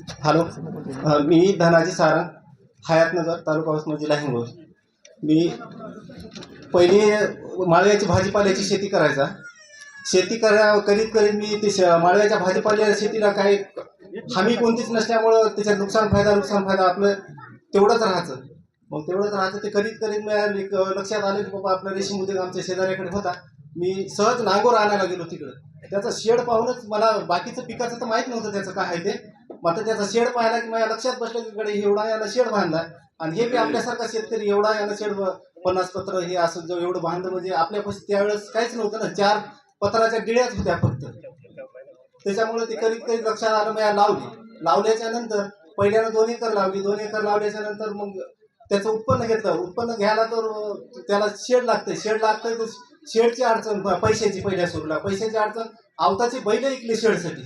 Hello. मी धनाजी सारंग हयातनगर तालुका वसमत जिल्हा हिंगोली. मी पहिली माळव्याची भाजीपाल्याची शेती करायचा. शेती करा करीत करीत मी ते श- माळव्याच्या भाजीपाल्या शेतीला काही हमी कोणतीच नसल्यामुळं त्याच्यात नुकसान फायदा नुकसान फायदा आपलं तेवढंच राहायचं. मग तेवढंच राहायचं ते करीत करीत मी लक्षात आलं की बाबा आपला रेशीम उद्योग आमच्या शेजाऱ्याकडे होता. मी सहज नांगोर आणायला गेलो तिकडं. त्याचं शेड पाहूनच मला बाकीचं पिकाचं तर माहीत नव्हतं त्याचं काय आहे ते. मात्र त्याचा शेड पाहिला की माझ्या लक्षात बसलं की कडे एवढा यानं शेड बांधला. आणि हे बी आपल्यासारखा शेतकरी एवढा यानं शेड पन्नास पत्र हे असं जो एवढं बांधलं म्हणजे आपल्यापाशी त्यावेळेस काहीच नव्हतं ना. चार पत्राच्या गिळ्याच होत्या फक्त. त्याच्यामुळे ते करीत करीत लक्षात आलं मी लावली. लावल्याच्या नंतर पहिल्यानं दोन एकर लावली. दोन एकर लावल्याच्या नंतर मग त्याचं उत्पन्न घेतलं. उत्पन्न घ्यायला तर त्याला शेड लागतंय. शेड लागतंय तर शेडची अडचण पैशाची पहिल्या सुरूला. पैशाची अडचण आवताची बैल ऐकली शेडसाठी.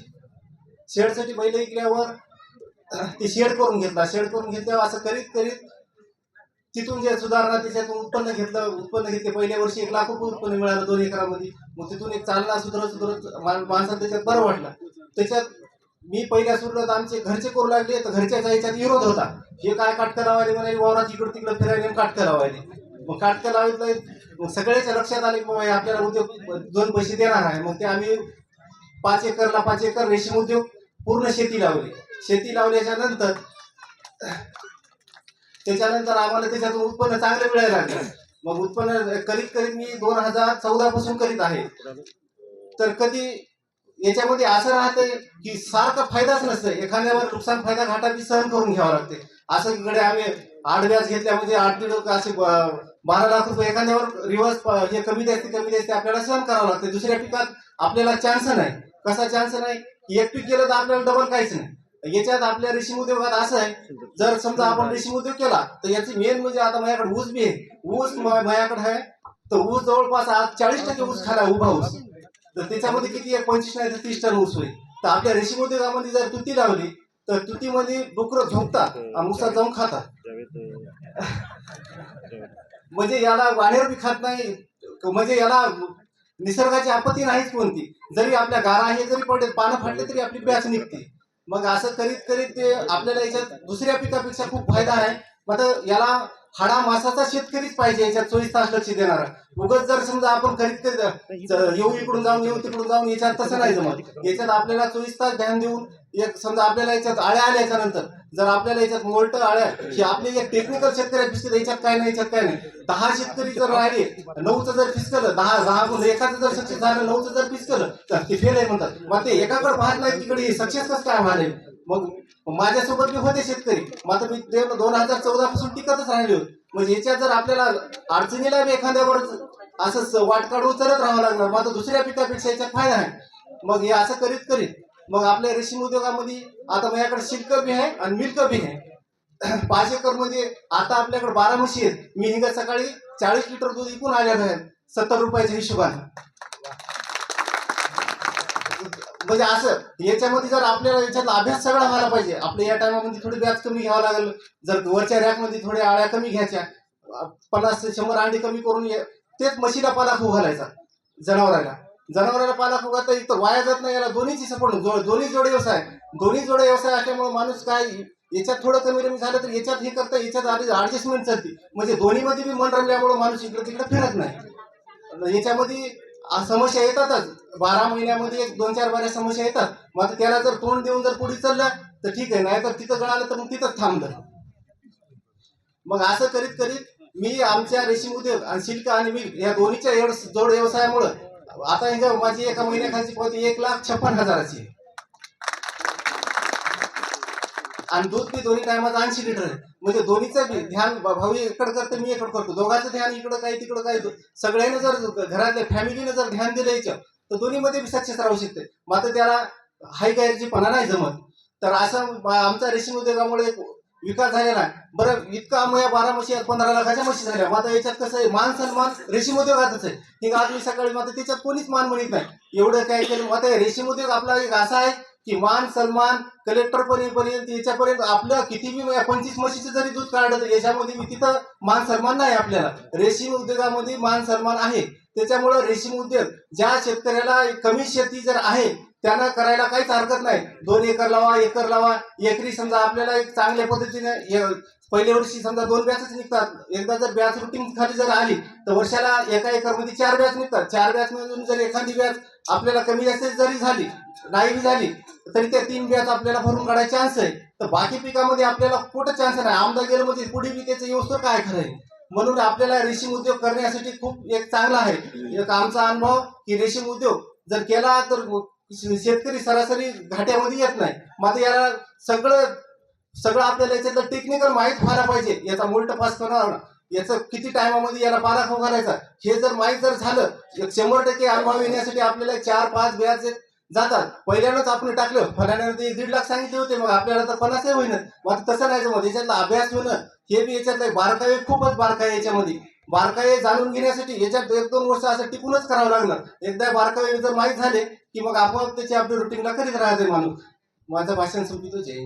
शेडसाठी बैल विकल्यावर ते शेड करून घेतला. शेड करून घेतल्यावर असं करीत करीत तिथून जे सुधारणा त्याच्यातून उत्पन्न घेतलं उत्पन्न घेतले. पहिल्या वर्षी एक लाख रुपये उत्पन्न मिळालं दोन एकरामध्ये. मग तिथून एक चालना सुधारत सुधारत मा- माणसाला त्याच्यात बरं वाटलं. त्याच्यात मी पहिल्या सुरुवात आमचे घरचे करू लागले तर घरच्याचा याच्यात विरोध होता. हे काय काटकं लावायले म्हणाले वावरात इकडं तिकडं फिरायला काटकं लावायले. मग काटकं लावायचं मग सगळ्याच्या लक्षात आले की हे आपल्याला उद्योग दोन पैसे देणार आहे. मग ते आम्ही पाच एकरला पाच एकर रेशीम उद्योग पूर्ण शेती लावली. शेती लावल्याच्या नंतर त्याच्यानंतर आम्हाला त्याच्यातून उत्पन्न चांगलं मिळायला लागलं. मग उत्पन्न करीत करीत मी दोन हजार चौदा पासून करीत आहे. तर कधी याच्यामध्ये असं राहतंय की सारखा फायदाच नसतं एखाद्यावर नुकसान फायदा घाटा बी सहन करून घ्यावं लागते. असं इकडे आम्ही आठ व्याज घेतल्या म्हणजे आठ दीड असे बारा लाख रुपये एखाद्यावर रिवर्स हे कमी द्यायचे कमी द्यायचे आपल्याला सहन करावं लागते. दुसऱ्या पिकात आपल्याला चान्स नाही. कसा चान्स नाही? की एक पीक गेलं तर आपल्याला डबल काहीच नाही. याच्यात आपल्या रेशीम उद्योगात असं आहे जर समजा आपण रेशीम उद्योग केला तर याची मेन म्हणजे आता माझ्याकडे ऊस बी आहे. ऊस माझ्याकडे आहे तर ऊस जवळपास आज चाळीस टक्के ऊस खाला उभा ऊस. तर त्याच्यामध्ये किती आहे? पंचवीस नाही तर तीस टन ऊस होईल. तर आपल्या रेशीम उद्योगामध्ये जर तुती लावली तर तुतीमध्ये डुकरं झोपतात आणि ऊसात जाऊन खातात. म्हणजे याला वाढेर बी खात नाही म्हणजे याला निसर्गाची आपत्ती नाहीच कोणती. जरी आपल्या गारा हे जरी पडले पानं फाटले तरी आपली बॅच निघते. मग असं करीत करीत ते आपल्याला याच्यात दुसऱ्या पिकापेक्षा खूप फायदा आहे. मग याला हाडा मासाचा शेतकरीच पाहिजे याच्यात चोवीस तास लक्ष देणारा. उगत जर समजा आपण करीत येऊ इकडून जाऊन येऊ तिकडून जाऊन याच्यात तसं नाही जमत. याच्यात आपल्याला चोवीस तास ध्यान देऊन एक समजा आपल्याला याच्यात आळ्या आल्याच्यानंतर जर आपल्याला याच्यात मोल्ट आळ्या ही आपली एक टेक्निकल शेतकरी फिसकल याच्यात काय नाही याच्यात काय नाही. दहा शेतकरी जर राहिले नऊचं जर फिसकलं दहा दहा गुण एकाचं जर सक्सेस झालं नऊचं जर फिसकलं तर ते फेल आहे म्हणतात. मग ते एकाकडे पाहत नाही तिकडे सक्सेस कसं काय व्हायला मग माझ्यासोबत मी होते शेतकरी. मात्र मी दोन हजार चौदा पासून टिकतच राहिले होते. म्हणजे याच्यात जर आपल्याला अडचणीला बी एखाद्यावर असंच वाट काढून राहावं लागणार मात्र दुसऱ्या पिकापेक्षा याच्यात फायदा आहे. मग हे असं करीत करीत मग आपल्या रेशीम उद्योगामध्ये आता माझ्याकडे शिल्क बी आहे आणि मिल्क बी आहे. पाच एकरमध्ये आता आपल्याकडे बारा म्हशी आहेत. मी हिंगा सकाळी चाळीस लिटर दूध विकून आलेलं आहे. सत्तर रुपयाच्या हिशोबाने. म्हणजे असं याच्यामध्ये जर आपल्याला याच्यातला अभ्यास सगळा व्हायला पाहिजे आपल्या या टायमामध्ये थोडी व्याज कमी घ्यावं लागेल. जर वरच्या रॅकमध्ये थोड्या आळ्या कमी घ्यायच्या पन्नास ते शंभर अंडी कमी करून तेच म्हशीला पाला खाऊ घालायचा जनावराला. जनावराला पाला घालता इथं वाया जात नाही याला दोन्हीची सपोर्ट जो दोन्ही जोडे व्यवसाय दोन्ही जोडे व्यवसाय असल्यामुळे माणूस काय याच्यात थोडं कमी कमी झालं तर याच्यात हे करता याच्यात ऍडजस्टमेंट चालते. म्हणजे दोन्हीमध्ये बी मन रमल्यामुळे माणूस इकडे तिकडे फिरत नाही. याच्यामध्ये समस्या येतातच. बारा महिन्यामध्ये एक दोन चार बऱ्या समस्या येतात. मग आता त्याला जर तोंड देऊन जर पुढे चाललं तर ठीक आहे. नाही तर तिथं गळालं तर मग तिथंच थांबलं. मग असं करीत करीत मी आमच्या रेशीम उद्योग आणि शिल्क आणि मिल्क या दोन्हीच्या जोड व्यवसायामुळं आता हे माझी एका महिन्याखालची पावती एक लाख छप्पन हजाराची आहे. आणि दूध बी दोन्ही टायमाचं ऐंशी लिटर आहे. म्हणजे दोन्हीचं बी ध्यान भाऊ इकडं करतो मी इकडं करतो. दोघांचं ध्यान इकडं काय तिकडं काय सगळ्यांनी जर घरातल्या फॅमिलीने जर ध्यान दिलं याच्या तर दोन्हीमध्ये बी सक्सेस राहू शकते. मात्र त्याला हाय पणा नाही जमत. तर असं आमच्या आमचा रेशीम उद्योगामुळे विकास झालेला आहे. बरं इतका आम्ही या बारा म्हशी पंधरा लाखाच्या म्हशी झाल्या. मात्र याच्यात कसं आहे मान सन्मान रेशीम उद्योगातच आहे. ही आज मी सकाळी मात्र त्याच्यात कोणीच मान म्हणत नाही. एवढं काय केलं? मात्र रेशीम उद्योग आपला एक असा आहे की मान सन्मान कलेक्टर पर्यंत याच्यापर्यंत आपलं किती बी म्हणजे पंचवीस म्हशीचं जरी दूध काढलं तर याच्यामध्ये मी तिथं मान सन्मान नाही आपल्याला. रेशीम उद्योगामध्ये मान सन्मान आहे. त्याच्यामुळं रेशीम उद्योग ज्या शेतकऱ्याला कमी शेती जर आहे त्यांना करायला काहीच हरकत नाही. दोन एकर लावा एकर लावा. एकरी समजा आपल्याला एक चांगल्या पद्धतीने पहिल्या वर्षी समजा दोन बॅचच निघतात. एकदा जर बॅच रुटीन खाली जर आली तर वर्षाला एका एकरमध्ये चार बॅच निघतात. चार बॅच मधून जर एखादी बॅच आपल्याला कमी जास्त जरी झाली नाही झाली तरी त्या तीन बियाचा आपल्याला भरून काढायचे चान्स आहे. तर बाकी पिकामध्ये आपल्याला कुठं चान्स नाही. आमदार गेलं म्हणजे पुढे बी त्याचं व्यवस्था काय खरं आहे? म्हणून आपल्याला रेशीम उद्योग करण्यासाठी खूप एक चांगला आहे. एक आमचा अनुभव की रेशीम उद्योग जर केला तर शेतकरी सरासरी घाट्यामध्ये येत नाही. मात्र याला सगळं सगळं आपल्याला याच्यातलं टेक्निकल माहीत व्हायला पाहिजे. याचा मुलट पास करणार याचं किती टायमामध्ये याला पाराखो करायचा? हे जर माहीत जर झालं एक शंभर टक्के अनुभव येण्यासाठी आपल्याला चार पाच ब्याज जातात. पहिल्यांदाच आपण टाकलं. फलाण्यानं ते दीड लाख सांगितले होते. मग आपल्याला तर पन्नासही होईन. मग तसं नाही मग याच्यातला अभ्यास होणं हे बी याच्यातलं बारकावे खूपच बारकावे याच्यामध्ये. बारकावे जाणून घेण्यासाठी याच्यात एक दोन वर्ष असं टिकूनच करावं लागणार. एकदा बारकावे जर माहीत झाले की मग आपोआप त्याची आपल्या रुटीनला करीत राहते माणूस. माझं भाषण संपितो जय